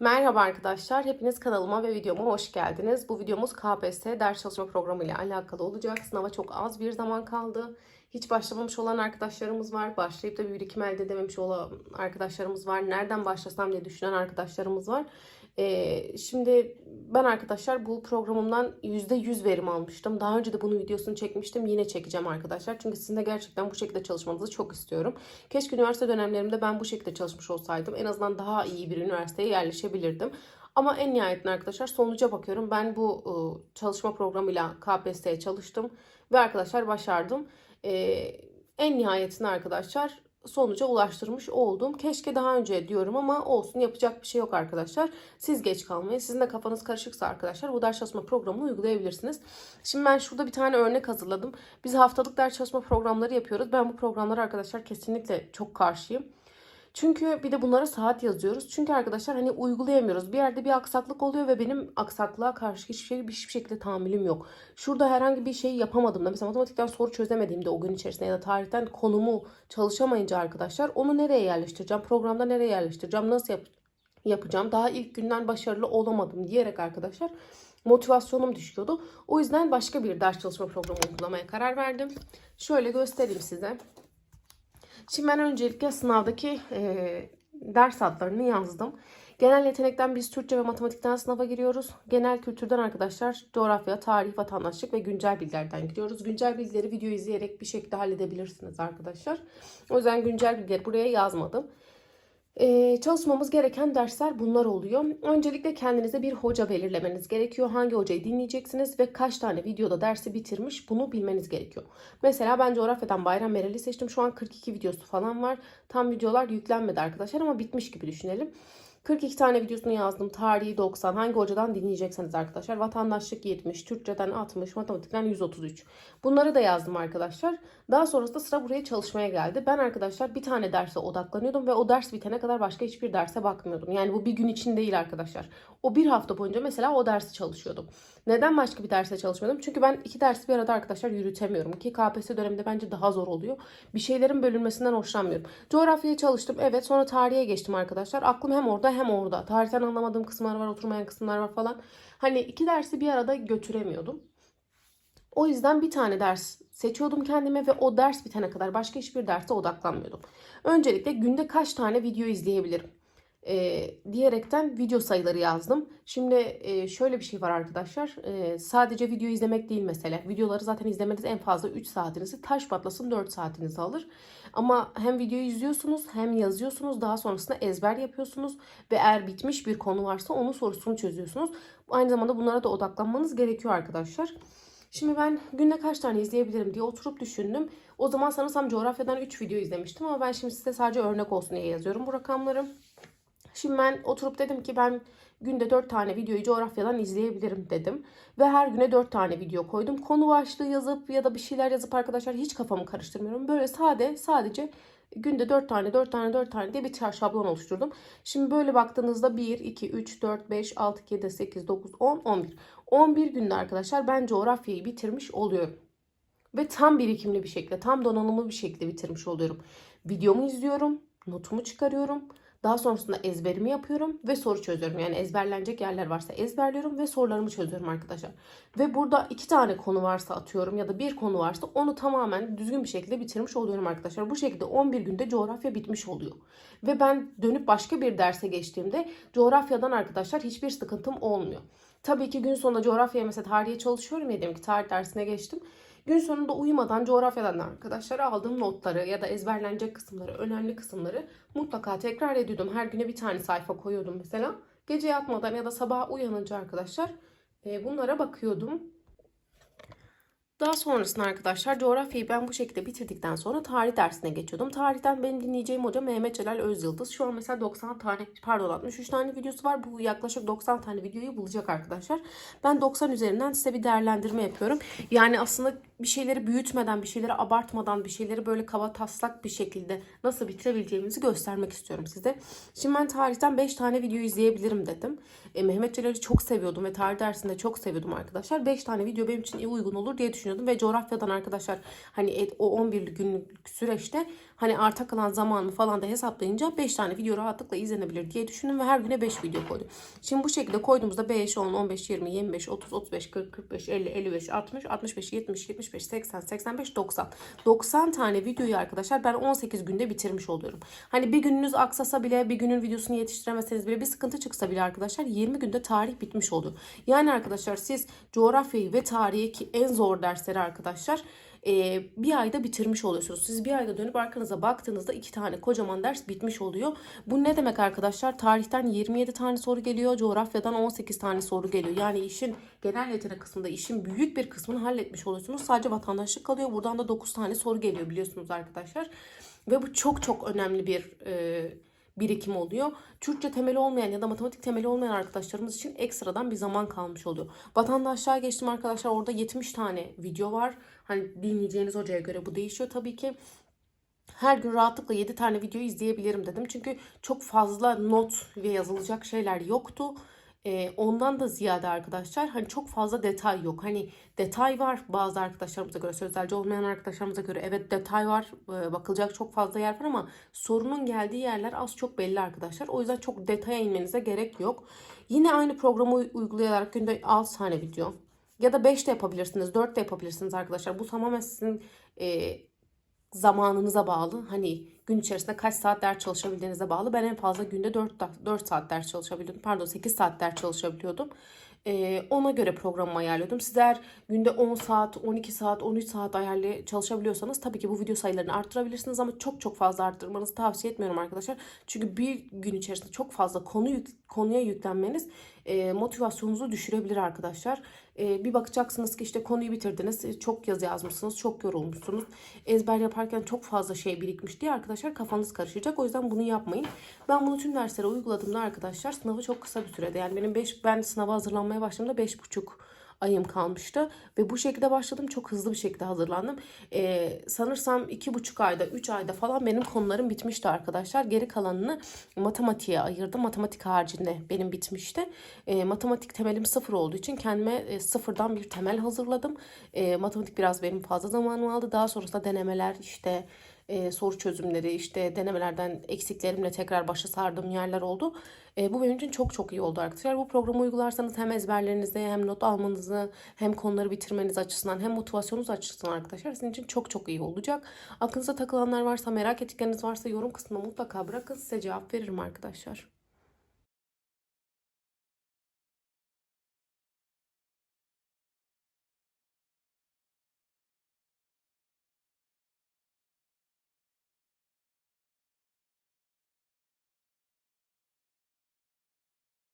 Merhaba arkadaşlar, hepiniz kanalıma ve videoma hoş geldiniz. Bu videomuz KPSS ders çalışma programı ile alakalı olacak. Sınava çok az bir zaman kaldı. Hiç başlamamış olan arkadaşlarımız var. Başlayıp da bir birikim elde edememiş olan arkadaşlarımız var. Nereden başlasam diye düşünen arkadaşlarımız var. Ee, şimdi ben arkadaşlar bu programımdan %100 verim almıştım. Daha önce de bunun videosunu çekmiştim. Yine çekeceğim arkadaşlar. Çünkü sizin de gerçekten bu şekilde çalışmanızı çok istiyorum. Keşke üniversite dönemlerimde ben bu şekilde çalışmış olsaydım. En azından daha iyi bir üniversiteye yerleşebilirdim. Ama en nihayetinde arkadaşlar sonuca bakıyorum. Ben bu ıı, çalışma programıyla KPSS'ye çalıştım. Ve arkadaşlar başardım. Ee, en nihayetinde arkadaşlar sonuca ulaştırmış oldum. Keşke daha önce diyorum ama olsun yapacak bir şey yok arkadaşlar. Siz geç kalmayın. Sizin de kafanız karışıksa arkadaşlar bu ders çalışma programını uygulayabilirsiniz. Şimdi ben şurada bir tane örnek hazırladım. Biz haftalık ders çalışma programları yapıyoruz. Ben bu programlara arkadaşlar kesinlikle çok karşıyım. Çünkü bir de bunlara saat yazıyoruz. Çünkü arkadaşlar hani uygulayamıyoruz. Bir yerde bir aksaklık oluyor ve benim aksaklığa karşı hiçbir şey hiçbir şekilde tahammülüm yok. Şurada herhangi bir şey yapamadım da mesela matematikten soru çözemediğimde o gün içerisinde ya da tarihten konumu çalışamayınca arkadaşlar onu nereye yerleştireceğim? Programda nereye yerleştireceğim? Nasıl yap yapacağım? Daha ilk günden başarılı olamadım diyerek arkadaşlar motivasyonum düşüyordu. O yüzden başka bir ders çalışma programı uygulamaya karar verdim. Şöyle göstereyim size. Şimdi ben öncelikle sınavdaki e, ders adlarını yazdım. Genel yetenekten biz Türkçe ve matematikten sınava giriyoruz. Genel kültürden arkadaşlar coğrafya, tarih, vatandaşlık ve güncel bilgilerden gidiyoruz. Güncel bilgileri video izleyerek bir şekilde halledebilirsiniz arkadaşlar. O yüzden güncel bilgileri buraya yazmadım. Ee, çalışmamız gereken dersler bunlar oluyor. Öncelikle kendinize bir hoca belirlemeniz gerekiyor. Hangi hocayı dinleyeceksiniz ve kaç tane videoda dersi bitirmiş bunu bilmeniz gerekiyor. Mesela ben coğrafyadan Bayram Meral'i seçtim. Şu an 42 videosu falan var. Tam videolar yüklenmedi arkadaşlar ama bitmiş gibi düşünelim. 42 tane videosunu yazdım. Tarihi 90. Hangi hocadan dinleyecekseniz arkadaşlar. Vatandaşlık 70. Türkçeden 60. Matematikten 133. Bunları da yazdım arkadaşlar. Daha sonrasında sıra buraya çalışmaya geldi. Ben arkadaşlar bir tane derse odaklanıyordum ve o ders bitene kadar başka hiçbir derse bakmıyordum. Yani bu bir gün için değil arkadaşlar. O bir hafta boyunca mesela o dersi çalışıyordum. Neden başka bir derse çalışmıyordum? Çünkü ben iki dersi bir arada arkadaşlar yürütemiyorum. Ki KPSS döneminde bence daha zor oluyor. Bir şeylerin bölünmesinden hoşlanmıyorum. Coğrafyaya çalıştım. Evet sonra tarihe geçtim arkadaşlar. Aklım hem orada hem orada. Tarihten anlamadığım kısımlar var, oturmayan kısımlar var falan. Hani iki dersi bir arada götüremiyordum. O yüzden bir tane ders seçiyordum kendime ve o ders bitene kadar başka hiçbir derse odaklanmıyordum. Öncelikle günde kaç tane video izleyebilirim? E, diyerekten video sayıları yazdım. Şimdi e, şöyle bir şey var arkadaşlar. E, sadece video izlemek değil mesele. Videoları zaten izlemeniz en fazla 3 saatinizi taş patlasın 4 saatinizi alır. Ama hem videoyu izliyorsunuz hem yazıyorsunuz. Daha sonrasında ezber yapıyorsunuz. Ve eğer bitmiş bir konu varsa onun sorusunu çözüyorsunuz. Aynı zamanda bunlara da odaklanmanız gerekiyor arkadaşlar. Şimdi ben günde kaç tane izleyebilirim diye oturup düşündüm. O zaman sanırsam coğrafyadan 3 video izlemiştim ama ben şimdi size sadece örnek olsun diye yazıyorum bu rakamları. Şimdi ben oturup dedim ki ben günde 4 tane videoyu coğrafyadan izleyebilirim dedim. Ve her güne 4 tane video koydum. Konu başlığı yazıp ya da bir şeyler yazıp arkadaşlar hiç kafamı karıştırmıyorum. Böyle sade sadece günde 4 tane 4 tane 4 tane diye bir şablon oluşturdum. Şimdi böyle baktığınızda 1, 2, 3, 4, 5, 6, 7, 8, 9, 10, 11. 11 günde arkadaşlar ben coğrafyayı bitirmiş oluyorum. Ve tam birikimli bir şekilde, tam donanımlı bir şekilde bitirmiş oluyorum. Videomu izliyorum, notumu çıkarıyorum. Daha sonrasında ezberimi yapıyorum ve soru çözüyorum. Yani ezberlenecek yerler varsa ezberliyorum ve sorularımı çözüyorum arkadaşlar. Ve burada iki tane konu varsa atıyorum ya da bir konu varsa onu tamamen düzgün bir şekilde bitirmiş oluyorum arkadaşlar. Bu şekilde 11 günde coğrafya bitmiş oluyor. Ve ben dönüp başka bir derse geçtiğimde coğrafyadan arkadaşlar hiçbir sıkıntım olmuyor. Tabii ki gün sonunda coğrafyaya mesela tarihe çalışıyorum ya diyelim ki tarih dersine geçtim. Gün sonunda uyumadan coğrafyadan arkadaşlar aldığım notları ya da ezberlenecek kısımları, önemli kısımları mutlaka tekrar ediyordum. Her güne bir tane sayfa koyuyordum mesela. Gece yatmadan ya da sabah uyanınca arkadaşlar e, bunlara bakıyordum. Daha sonrasında arkadaşlar coğrafyayı ben bu şekilde bitirdikten sonra tarih dersine geçiyordum. Tarihten benim dinleyeceğim hoca Mehmet Celal Özyıldız. Şu an mesela 90 tane pardon 63 tane videosu var. Bu yaklaşık 90 tane videoyu bulacak arkadaşlar. Ben 90 üzerinden size bir değerlendirme yapıyorum. Yani aslında bir şeyleri büyütmeden, bir şeyleri abartmadan, bir şeyleri böyle kaba taslak bir şekilde nasıl bitirebileceğimizi göstermek istiyorum size. Şimdi ben tarihten 5 tane video izleyebilirim dedim. E, Mehmet Celal'i çok seviyordum ve tarih dersinde çok seviyordum arkadaşlar. 5 tane video benim için iyi uygun olur diye düşünüyorum düşünüyordum ve coğrafyadan arkadaşlar hani o 11 günlük süreçte hani arta kalan zamanı falan da hesaplayınca 5 tane video rahatlıkla izlenebilir diye düşündüm ve her güne 5 video koydum. Şimdi bu şekilde koyduğumuzda 5, 10, 15, 20, 25, 30, 35, 40, 45, 50, 55, 60, 65, 70, 75, 80, 85, 90. 90 tane videoyu arkadaşlar ben 18 günde bitirmiş oluyorum. Hani bir gününüz aksasa bile bir günün videosunu yetiştiremeseniz bile bir sıkıntı çıksa bile arkadaşlar 20 günde tarih bitmiş oluyor. Yani arkadaşlar siz coğrafyayı ve tarihi ki en zor dersleri arkadaşlar bir ayda bitirmiş oluyorsunuz. Siz bir ayda dönüp arkanıza baktığınızda iki tane kocaman ders bitmiş oluyor. Bu ne demek arkadaşlar? Tarihten 27 tane soru geliyor. Coğrafyadan 18 tane soru geliyor. Yani işin genel yetenek kısmında işin büyük bir kısmını halletmiş oluyorsunuz. Sadece vatandaşlık kalıyor. Buradan da 9 tane soru geliyor biliyorsunuz arkadaşlar. Ve bu çok çok önemli bir e, birikim oluyor. Türkçe temeli olmayan ya da matematik temeli olmayan arkadaşlarımız için ekstradan bir zaman kalmış oluyor. Vatandaşlığa geçtim arkadaşlar. Orada 70 tane video var. Hani dinleyeceğiniz hocaya göre bu değişiyor tabii ki. Her gün rahatlıkla 7 tane video izleyebilirim dedim. Çünkü çok fazla not ve yazılacak şeyler yoktu. Ee, ondan da ziyade arkadaşlar hani çok fazla detay yok. Hani detay var bazı arkadaşlarımıza göre sözelci olmayan arkadaşlarımıza göre evet detay var Ee, bakılacak çok fazla yer var ama sorunun geldiği yerler az çok belli arkadaşlar. O yüzden çok detaya inmenize gerek yok. Yine aynı programı uy- uygulayarak günde 6 tane video ya da 5 de yapabilirsiniz 4 de yapabilirsiniz arkadaşlar. Bu tamamen sizin e, zamanınıza bağlı. Hani gün içerisinde kaç saat ders çalışabildiğinize bağlı. Ben en fazla günde 4, 4 saat ders çalışabiliyordum. Pardon 8 saat ders çalışabiliyordum. Ee, ona göre programımı ayarlıyordum. Sizler günde 10 saat, 12 saat, 13 saat ayarlı çalışabiliyorsanız tabii ki bu video sayılarını arttırabilirsiniz ama çok çok fazla arttırmanızı tavsiye etmiyorum arkadaşlar. Çünkü bir gün içerisinde çok fazla konu yük- konuya yüklenmeniz e, motivasyonunuzu düşürebilir arkadaşlar. E, bir bakacaksınız ki işte konuyu bitirdiniz, e, çok yazı yazmışsınız, çok yorulmuşsunuz. Ezber yaparken çok fazla şey birikmiş diye arkadaşlar kafanız karışacak. O yüzden bunu yapmayın. Ben bunu tüm derslere uyguladığımda arkadaşlar sınavı çok kısa bir sürede yani benim 5 ben sınava hazırlanmaya başladığımda 5,5 ayım kalmıştı ve bu şekilde başladım. Çok hızlı bir şekilde hazırlandım. Ee, sanırsam iki buçuk ayda üç ayda falan benim konularım bitmişti arkadaşlar. Geri kalanını matematiğe ayırdım. Matematik haricinde benim bitmişti. Ee, matematik temelim sıfır olduğu için kendime e, sıfırdan bir temel hazırladım. Ee, matematik biraz benim fazla zamanımı aldı. Daha sonrasında denemeler işte e, soru çözümleri işte denemelerden eksiklerimle tekrar başa sardığım yerler oldu. E, bu benim için çok çok iyi oldu arkadaşlar. Bu programı uygularsanız hem ezberlerinizde hem not almanızı hem konuları bitirmeniz açısından hem motivasyonunuz açısından arkadaşlar sizin için çok çok iyi olacak. Aklınıza takılanlar varsa merak ettikleriniz varsa yorum kısmına mutlaka bırakın size cevap veririm arkadaşlar.